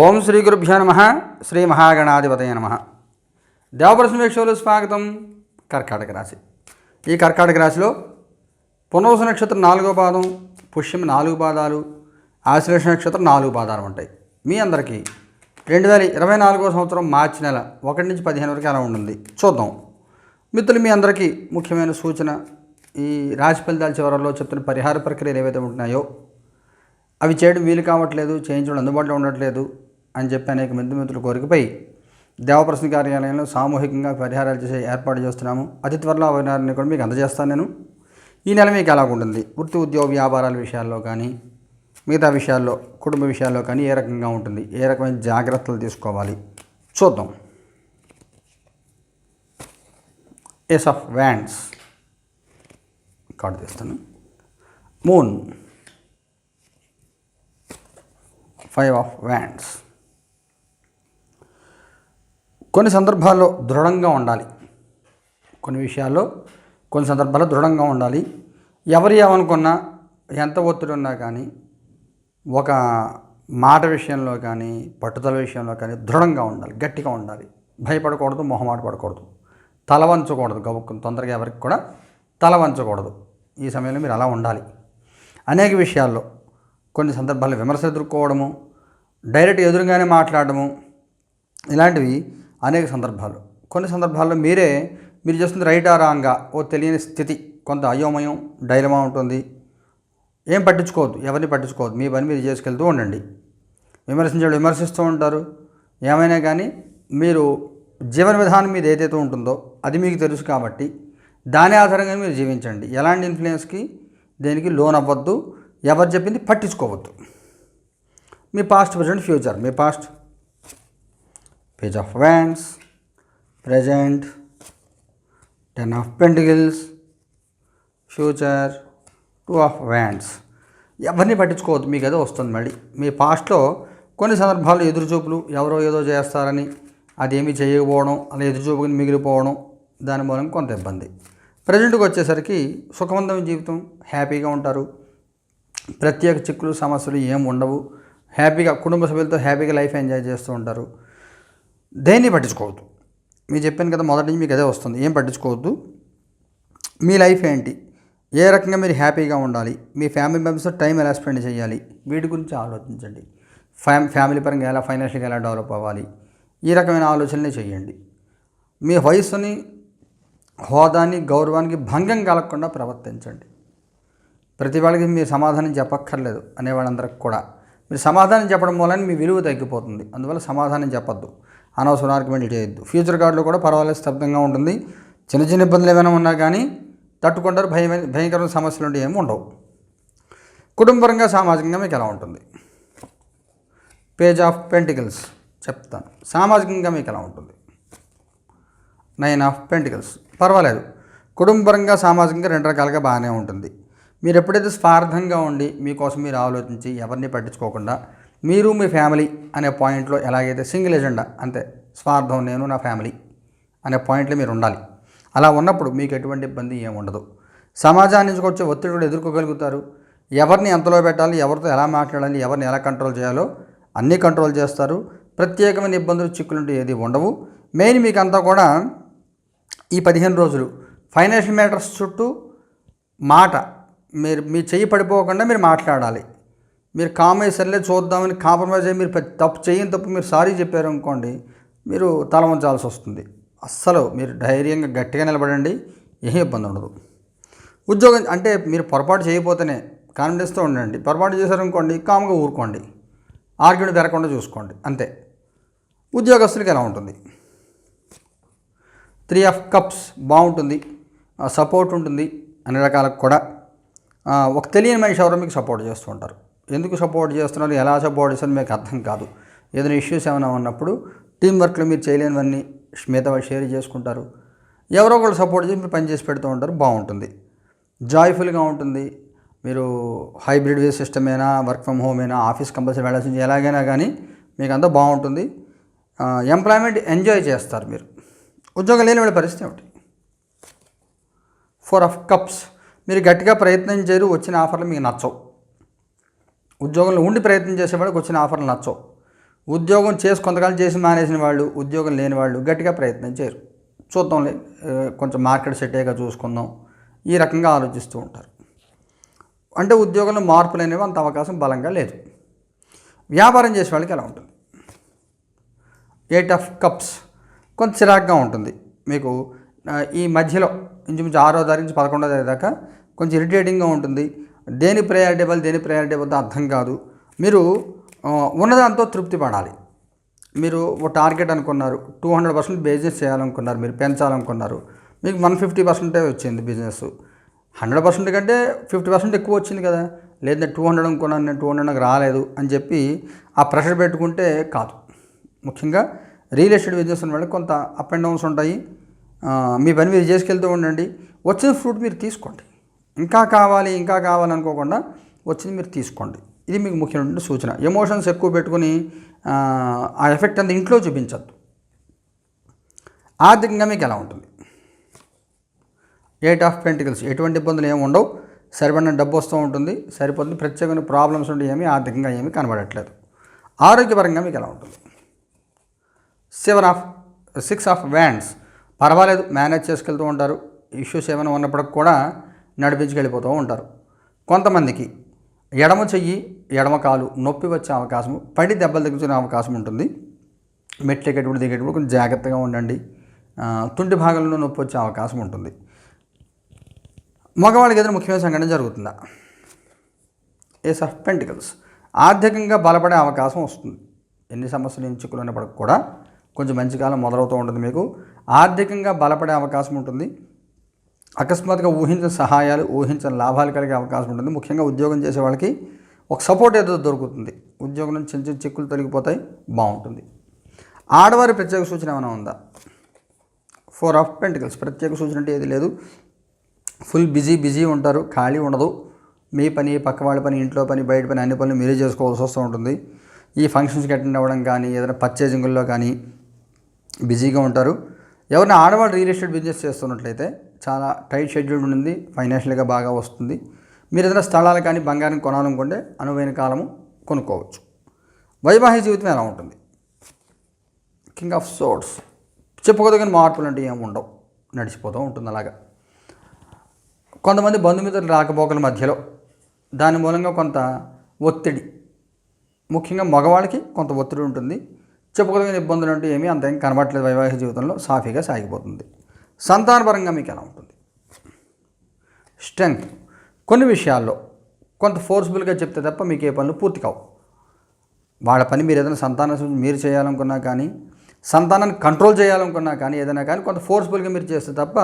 ఓం శ్రీ గురుభ్యో నమ. శ్రీ మహాగణాధిపతయ నమ. దేవప్రశ్న స్వాగతం. కర్కాటక రాశి. ఈ కర్కాటక రాశిలో పునర్వస నక్షత్రం నాలుగో పాదం పుష్యం నాలుగు పాదాలు ఆశ్లేష నక్షత్రం నాలుగు పాదాలు ఉంటాయి. మీ అందరికీ రెండు వేల ఇరవై నాలుగో సంవత్సరం మార్చి నెల ఒకటి నుంచి పదిహేను వరకు ఎలా ఉంటుంది? చూద్దాం. మిత్రులు మీ అందరికీ ముఖ్యమైన సూచన ఈ రాశి ఫలితాల చివరలో చెప్తున్న పరిహార ప్రక్రియలు ఏవైతే ఉంటున్నాయో అవి చేయడం వీలు కావట్లేదు చేయించడం అందుబాటులో ఉండట్లేదు అని చెప్పి అనేక మంది మిత్రుల కోరికపై దేవప్రశ్న కార్యాలయంలో సామూహికంగా పరిహారాలు చేసే ఏర్పాటు చేస్తున్నాము. అతి త్వరలో ఆ పరిహారాన్ని కూడా మీకు అందజేస్తాను నేను. ఈ నెల మీకు ఎలా ఉంటుంది? వృత్తి ఉద్యోగ వ్యాపారాల విషయాల్లో కానీ మిగతా విషయాల్లో కుటుంబ విషయాల్లో కానీ ఏ రకంగా ఉంటుంది? ఏ రకమైన జాగ్రత్తలు తీసుకోవాలి? చూద్దాం. ఎస్ ఆఫ్ వ్యాండ్స్ కార్డు తీస్తాను. మూన్. Five of wands. కొన్ని సందర్భాల్లో దృఢంగా ఉండాలి. కొన్ని విషయాల్లో కొన్ని సందర్భాల్లో దృఢంగా ఉండాలి. ఎవరు ఏమనుకున్నా ఎంత ఒత్తిడి ఉన్నా కానీ ఒక మాట విషయంలో కానీ పట్టుదల విషయంలో కానీ దృఢంగా ఉండాలి. గట్టిగా ఉండాలి. భయపడకూడదు మొహమాట పడకూడదు. తల వంచకూడదు గబుక్కుని తొందరగా ఎవరికి కూడా తల వంచకూడదు. ఈ సమయంలో మీరు అలా ఉండాలి. అనేక విషయాల్లో కొన్ని సందర్భాల్లో విమర్శలు ఎదుర్కోవడము డైరెక్ట్ ఎదురుగానే మాట్లాడము ఇలాంటివి అనేక సందర్భాలు. కొన్ని సందర్భాల్లో మీరే మీరు చేస్తుంది రైట్ ఆ రాంగా ఓ తెలియని స్థితి కొంత అయోమయం డైలమా ఉంటుంది. ఏం పట్టించుకోవద్దు ఎవరిని పట్టించుకోవద్దు మీ పని మీరు చేసుకెళ్తూ ఉండండి. విమర్శించడం విమర్శిస్తూ ఉంటారు. ఏమైనా కానీ మీరు జీవన విధానం మీద ఏదైతే ఉంటుందో అది మీకు తెలుసు కాబట్టి దాని ఆధారంగా మీరు జీవించండి. ఎలాంటి ఇన్ఫ్లుయెన్స్కి దేనికి లోన్ అవ్వద్దు ఎవరు చెప్పింది పట్టించుకోవద్దు. మీ past present future me past page of wands present ten of pentacles future two of wands ఎవరిని పట్టించుకోవద్దు మీకు ఏదో వస్తుంది మళ్ళీ. మీ పాస్ట్లో కొన్ని సందర్భాల్లో ఎదురుచూపులు ఎవరో ఏదో చేస్తారని అదేమీ చేయకపోవడం అలా ఎదురుచూపుని మిగిలిపోవడం దాని మూలం కొంత ఇబ్బంది. ప్రజెంట్కి వచ్చేసరికి సుఖవంతమైన జీవితం హ్యాపీగా ఉంటారు. ప్రత్యేక చిక్కులు సమస్యలు ఏం ఉండవు. హ్యాపీగా కుటుంబ సభ్యులతో హ్యాపీగా లైఫ్ ఎంజాయ్ చేస్తూ ఉంటారు. దేన్ని పట్టించుకోవద్దు. మీరు చెప్పాను కదా మొదటి నుంచి మీకు అదే వస్తుంది. ఏం పట్టించుకోవద్దు. మీ లైఫ్ ఏంటి? ఏ రకంగా మీరు హ్యాపీగా ఉండాలి? మీ ఫ్యామిలీ మెంబర్స్తో టైం ఎలా స్పెండ్ చేయాలి? వీటి గురించి ఆలోచించండి. ఫ్యామ్ ఫ్యామిలీ పరంగా ఎలా ఫైనాన్షియల్గా ఎలా డెవలప్ అవ్వాలి? ఈ రకమైన ఆలోచనలే చేయండి. మీ వయసుని హోదాని గౌరవానికి భంగం కలగకుండా ప్రవర్తించండి. ప్రతి వాళ్ళకి మీరు సమాధానం చెప్పక్కర్లేదు అనేవాళ్ళందరికి కూడా. మీరు సమాధానం చెప్పడం మూలన మీ విలువ తగ్గిపోతుంది. అందువల్ల సమాధానం చెప్పొద్దు. అనవసరం ఆర్గ్యుమెంట్లు చేయొద్దు. ఫ్యూచర్ కార్డులో కూడా పర్వాలేదు స్తబ్దంగా ఉంటుంది. చిన్న చిన్న ఇబ్బందులు ఏమైనా ఉన్నా కానీ తట్టుకుంటారు. భయం భయంకరమైన సమస్యలు ఉంటే ఏమి ఉండవు. కుటుంబపరంగా సామాజికంగా మీకు ఎలా ఉంటుంది? పేజ్ ఆఫ్ పెంటికల్స్ చెప్తాను. సామాజికంగా మీకు ఎలా ఉంటుంది? Nine of pentacles. పర్వాలేదు. కుటుంబపరంగా సామాజికంగా రెండు రకాలుగా బాగానే ఉంటుంది. మీరు ఎప్పుడైతే స్వార్థంగా ఉండి మీకోసం మీరు ఆలోచించి ఎవరిని పట్టించుకోకుండా మీరు మీ ఫ్యామిలీ అనే పాయింట్లో ఎలాగైతే సింగిల్ ఎజెండా అంతే స్వార్థం నేను నా ఫ్యామిలీ అనే పాయింట్లో మీరు ఉండాలి. అలా ఉన్నప్పుడు మీకు ఎటువంటి ఇబ్బంది ఏమి ఉండదు. సమాజాన్ని నుంచి వచ్చే ఒత్తిడి కూడా ఎదుర్కోగలుగుతారు. ఎవరిని ఎంతలో పెట్టాలి ఎవరితో ఎలా మాట్లాడాలి ఎవరిని ఎలా కంట్రోల్ చేయాలో అన్నీ కంట్రోల్ చేస్తారు. ప్రత్యేకమైన ఇబ్బందులు చిక్కులుంటే ఏది ఉండవు. మెయిన్ మీకు అంతా కూడా ఈ పదిహేను రోజులు ఫైనాన్షియల్ మ్యాటర్స్ చుట్టూ మాట మీరు మీ చెయ్యి పడిపోకుండా మీరు మాట్లాడాలి. మీరు కామేజ్ సర్లే చూద్దామని కాంప్రమైజ్ అయ్యి మీరు తప్పు చేయని తప్పు మీరు సారీ చెప్పారు అనుకోండి మీరు తల ఉంచాల్సి వస్తుంది. అస్సలు మీరు ధైర్యంగా గట్టిగా నిలబడండి ఏం ఇబ్బంది ఉండదు. ఉద్యోగం అంటే మీరు పొరపాటు చేయకపోతేనే కాన్ఫిడెన్స్తో ఉండండి. పొరపాటు చేశారనుకోండి కామ్గా ఊరుకోండి. ఆర్గ్యుమెంట్ పెరగకుండా చూసుకోండి అంతే. ఉద్యోగస్తులకి ఎలా ఉంటుంది? త్రీ ఆఫ్ కప్స్ బాగుంటుంది సపోర్ట్ ఉంటుంది అన్ని రకాలకు కూడా. ఒక తెలియని మనిషి ఎవరో మీకు సపోర్ట్ చేస్తుంటారు. ఎందుకు సపోర్ట్ చేస్తున్నారు? ఎలా సపోర్ట్ చేస్తున్నారు? మీకు అర్థం కాదు. ఏదైనా ఇష్యూస్ ఏమైనా ఉన్నప్పుడు టీం వర్క్లో మీరు చేయలేనివన్నీ మిగతా వాళ్ళు షేర్ చేసుకుంటారు. ఎవరో ఒకళ్ళు సపోర్ట్ చేసి మీరు పని చేసి పెడుతూ ఉంటారు. బాగుంటుంది. జాయ్ఫుల్గా ఉంటుంది. మీరు హైబ్రిడ్ వే సిస్టమ్ అయినా వర్క్ ఫ్రమ్ హోమ్ అయినా ఆఫీస్ కంపల్సరీ వెళ్ళాల్సింది ఎలాగైనా కానీ మీకు అంతా బాగుంటుంది ఎంప్లాయ్మెంట్ ఎంజాయ్ చేస్తారు మీరు. ఉద్యోగం లేని వాళ్ళ పరిస్థితి ఏమిటి? ఫోర్ ఆఫ్ కప్స్ మీరు గట్టిగా ప్రయత్నం చేయరు వచ్చిన ఆఫర్లు మీకు నచ్చవు. ఉద్యోగంలో ఉండి ప్రయత్నం చేసేవాడికి వచ్చిన ఆఫర్లు నచ్చవు. ఉద్యోగం చేసి కొంతకాలం చేసి మానేసిన వాళ్ళు ఉద్యోగం లేని వాళ్ళు గట్టిగా ప్రయత్నం చేయరు. చూద్దాంలే కొంచెం మార్కెట్ సెట్ అయ్యాక చూసుకుందాం. ఈ రకంగా ఆలోచిస్తూ ఉంటారు. అంటే ఉద్యోగంలో మార్పులు అనేవి అంత అవకాశం బలంగా లేదు. వ్యాపారం చేసే వాళ్ళకి ఎలా ఉంటుంది? ఎయిట్ ఆఫ్ కప్స్ కొంచెం చిరాగ్గా ఉంటుంది. మీకు ఈ మధ్యలో ఇంచుమించు ఆరో తారీఖు నుంచి పదకొండో తారీఖు దాకా కొంచెం ఇరిటేటింగ్గా ఉంటుంది. దేని ప్రయారిటీ ఇవ్వాలి దేని ప్రయారిటీ ఇవ్వద్దో అర్థం కాదు. మీరు ఉన్నదాంతో తృప్తి పడాలి. మీరు ఒక టార్గెట్ అనుకున్నారు టూ హండ్రెడ్ పర్సెంట్ బిజినెస్ చేయాలనుకున్నారు మీరు పెంచాలనుకున్నారు. మీకు వన్ ఫిఫ్టీ పర్సెంటే వచ్చింది బిజినెస్. హండ్రెడ్ పర్సెంట్ కంటే ఫిఫ్టీ పర్సెంట్ ఎక్కువ వచ్చింది కదా. లేదంటే టూ హండ్రెడ్ అనుకున్నాను నేను టూ హండ్రెడ్ నాకు రాలేదు అని చెప్పి ఆ ప్రెషర్ పెట్టుకుంటే కాదు. ముఖ్యంగా రియల్ ఎస్టేట్ బిజినెస్ ఉన్న వాళ్ళకి కొంత అప్ అండ్ డౌన్స్ ఉంటాయి. మీ పని మీరు చేసుకెళ్తూ ఉండండి. వచ్చిన ఫ్రూట్ మీరు తీసుకోండి. ఇంకా కావాలి ఇంకా కావాలనుకోకుండా వచ్చింది మీరు తీసుకోండి. ఇది మీకు ముఖ్యమైన సూచన. ఎమోషన్స్ ఎక్కువ పెట్టుకుని ఆ, ఎఫెక్ట్ అంతా ఇంట్లో చూపించద్దు. ఆర్థికంగా మీకు ఎలా ఉంటుంది? ఎయిట్ ఆఫ్ పెంటికల్స్ ఎటువంటి ఇబ్బందులు ఏమి ఉండవు. సరిపడిన డబ్బు వస్తూ ఉంటుంది. సరిపోతుంది. ప్రత్యేకమైన ప్రాబ్లమ్స్ ఉండి ఏమీ ఆర్థికంగా ఏమీ కనబడట్లేదు. ఆరోగ్యపరంగా మీకు ఎలా ఉంటుంది? Seven of six of wands పర్వాలేదు మేనేజ్ చేసుకెళ్తూ ఉంటారు. ఇష్యూస్ ఏమైనా ఉన్నప్పటికి కూడా నడిపించుకెళ్ళిపోతూ ఉంటారు. కొంతమందికి ఎడమ చెయ్యి ఎడమ కాలు నొప్పి వచ్చే అవకాశం పడి దెబ్బలు తగ్గించుకునే అవకాశం ఉంటుంది. మెట్లు ఎక్కేటప్పుడు దిగేటప్పుడు కొంచెం జాగ్రత్తగా ఉండండి. తుంటి భాగంలో నొప్పి వచ్చే అవకాశం ఉంటుంది. మగవాళ్ళకి ఏదైనా ముఖ్యమైన సంఘటన జరుగుతుందా? ఏస్ ఆఫ్ పెంటికల్స్ ఆర్థికంగా బలపడే అవకాశం వస్తుంది. ఎన్ని సమస్యలు ఎంచుకున్నప్పటికి ఉన్నప్పటికి కూడా కొంచెం మంచి కాలం మొదలవుతూ ఉంటుంది మీకు. ఆర్థికంగా బలపడే అవకాశం ఉంటుంది. అకస్మాత్తుగా ఊహించిన సహాయాలు ఊహించిన లాభాలు కలిగే అవకాశం ఉంటుంది. ముఖ్యంగా ఉద్యోగం చేసే వాళ్ళకి ఒక సపోర్ట్ ఏదో దొరుకుతుంది. ఉద్యోగం నుంచి చిన్న చిన్న చిక్కులు తొలగిపోతాయి బాగుంటుంది. ఆడవారి ప్రత్యేక సూచన ఏమైనా ఉందా? ఫోర్ ఆఫ్ పెంటికల్స్ ప్రత్యేక సూచన అంటే ఏది లేదు. ఫుల్ బిజీ బిజీ ఉంటారు. ఖాళీ ఉండదు. మీ పని పక్క వాళ్ళ పని ఇంట్లో పని బయట పని అన్ని పనులు మీరే చేసుకోవాల్సి వస్తూ ఉంటుంది. ఈ ఫంక్షన్స్కి అటెండ్ అవ్వడం కానీ ఏదైనా పర్చేజింగుల్లో కానీ బిజీగా ఉంటారు. ఎవరైనా ఆడవాళ్ళు రియల్ ఎస్టేట్ బిజినెస్ చేస్తున్నట్లయితే చాలా టైట్ షెడ్యూల్ ఉంటుంది ఫైనాన్షియల్గా బాగా వస్తుంది. మీరు ఏదైనా స్థలాలు కానీ బంగారం కొనాలనుకుంటే అనువైన కాలము కొనుక్కోవచ్చు. వైవాహిక జీవితం ఎలా ఉంటుంది? కింగ్ ఆఫ్ సోర్ట్స్ చెప్పుకోదగిన మార్పులు అంటే ఏమి ఉండవు. నడిచిపోతూ ఉంటుంది అలాగా. కొంతమంది బంధుమిత్రులు రాకపోకల మధ్యలో దాని మూలంగా కొంత ఒత్తిడి. ముఖ్యంగా మగవాళ్ళకి కొంత ఒత్తిడి ఉంటుంది. చెప్పుకోదగిన ఇబ్బందులు అంటే ఏమీ అంత ఏం కనబడట్లేదు వైవాహిక జీవితంలో సాఫీగా సాగిపోతుంది. సంతానపరంగా మీకు ఎలా ఉంటుంది? స్ట్రెంగ్త్. కొన్ని విషయాల్లో కొంత ఫోర్స్ఫుల్గా చెప్తే తప్ప మీకు ఏ పనులు పూర్తి కావు. వాళ్ళ పని మీరు ఏదైనా సంతానం మీరు చేయాలనుకున్నా కానీ సంతానాన్ని కంట్రోల్ చేయాలనుకున్నా కానీ ఏదైనా కానీ కొంత ఫోర్స్ఫుల్గా మీరు చేస్తే తప్ప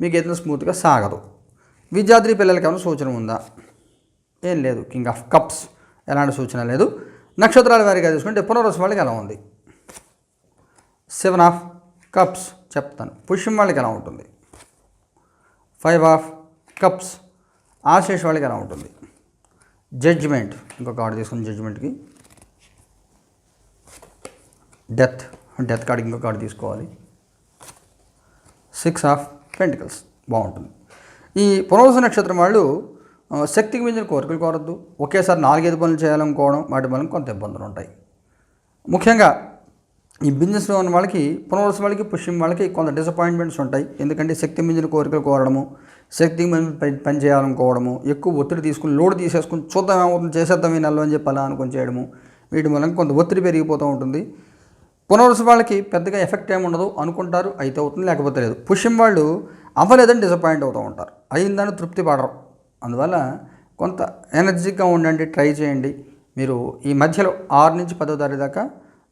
మీకు ఏదైనా స్మూత్గా సాగదు. విద్యార్థి పిల్లలకి ఏమైనా సూచన ఉందా? ఏం లేదు. King of cups. ఎలాంటి సూచన లేదు. నక్షత్రాల వారిగా చూసుకుంటే పునర్వసం వాళ్ళకి ఎలా ఉంది? సెవెన్ ఆఫ్ కప్స్ చెప్తాను. పుష్యం వాళ్ళకి ఎలా ఉంటుంది? ఫైవ్ ఆఫ్ కప్స్ ఆశేష్ వాళ్ళకి ఎలా ఉంటుంది? జడ్జిమెంట్ ఇంకొక కార్డు తీసుకుని జడ్జిమెంట్కి. డెత్ డెత్ కార్డుకి ఇంకొక కార్డు తీసుకోవాలి. సిక్స్ ఆఫ్ పెంటికల్స్ బాగుంటుంది. ఈ పునర్వస నక్షత్రం వాళ్ళు శక్తికి మించిన కోరికలు కోరద్దు. ఒకేసారి నాలుగైదు పనులు చేయాలనుకోవడం వాటి వల్ల కొంత ఇబ్బందులు ఉంటాయి. ముఖ్యంగా ఈ బిజినెస్లో ఉన్న వాళ్ళకి పునర్వస వాళ్ళకి పుష్యం వాళ్ళకి కొంత డిసప్పాయింట్మెంట్స్ ఉంటాయి. ఎందుకంటే శక్తి మించిన కోరికలు కోరడము శక్తి మించిన పని చేయాలనుకోవడము ఎక్కువ ఒత్తిడి తీసుకుని లోడ్ తీసేసుకుని చూద్దాం ఏమవుతుంది చేసేద్దాం ఈ నెలలో అని చెప్పి అలా అనుకుని చేయడము వీటి మూలంగా కొంత ఒత్తిడి పెరిగిపోతూ ఉంటుంది. పునర్వస వాళ్ళకి పెద్దగా ఎఫెక్ట్ ఏమి ఉండదు అనుకుంటారు అయితే అవుతుంది లేకపోతే లేదు. పుష్యం వాళ్ళు అవ్వలేదని డిసప్పాయింట్ అవుతూ ఉంటారు. అయిందని తృప్తి పడరు. అందువల్ల కొంత ఎనర్జీగా ఉండండి ట్రై చేయండి. మీరు ఈ మధ్యలో ఆరు నుంచి పదో తారీఖు దాకా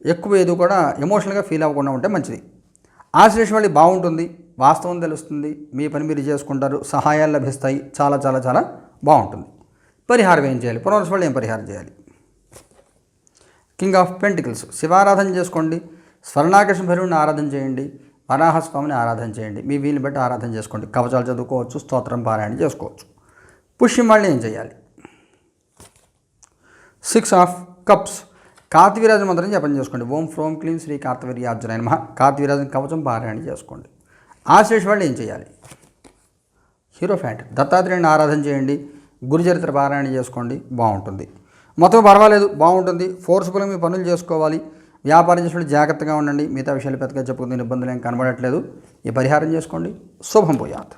ఎక్కువ ఏది కూడా ఎమోషనల్గా ఫీల్ అవ్వకుండా ఉంటే మంచిది. ఆశ్లేష మళ్ళీ బాగుంటుంది వాస్తవం తెలుస్తుంది మీ పని మీరు చేసుకుంటారు సహాయాలు లభిస్తాయి చాలా చాలా చాలా బాగుంటుంది. పరిహారం ఏం చేయాలి? పునర్వస వాళ్ళు ఏం పరిహారం చేయాలి? కింగ్ ఆఫ్ పెంటికల్స్ శివారాధన చేసుకోండి స్వర్ణాకర్షణ భైరవుని ఆరాధన చేయండి వరాహస్వామిని ఆరాధన చేయండి మీ వీలు బట్టి ఆరాధన చేసుకోండి కవచాలు చదువుకోవచ్చు స్తోత్రం పారాయణ చేసుకోవచ్చు. పుష్యం వాళ్ళు ఏం చేయాలి? సిక్స్ ఆఫ్ కప్స్ కార్తవీరాజన మంత్రం జపం చేసుకోండి. ఓం ఫ్రోం క్లీం శ్రీ కార్తవీర్యార్జున నమ. కార్తవీరాజన కవచం పారాయణ చేసుకోండి. ఆశ్లేష వాళ్ళు ఏం చేయాలి? Hierophant. దత్తాత్రేయుని ఆరాధన చేయండి. గురుచరిత్ర పారాయణ చేసుకోండి. బాగుంటుంది. మొత్తం పర్వాలేదు. బాగుంటుంది. ఫోర్స్ఫుల్గా మీ పనులు చేసుకోవాలి. వ్యాపారం చేసుకుంటే జాగ్రత్తగా ఉండండి. మిగతా విషయాలు పెద్దగా చెప్పుకునే ఇబ్బందులు ఏం కనబడట్లేదు. ఈ పరిహారం చేసుకోండి. శుభం పోయాత్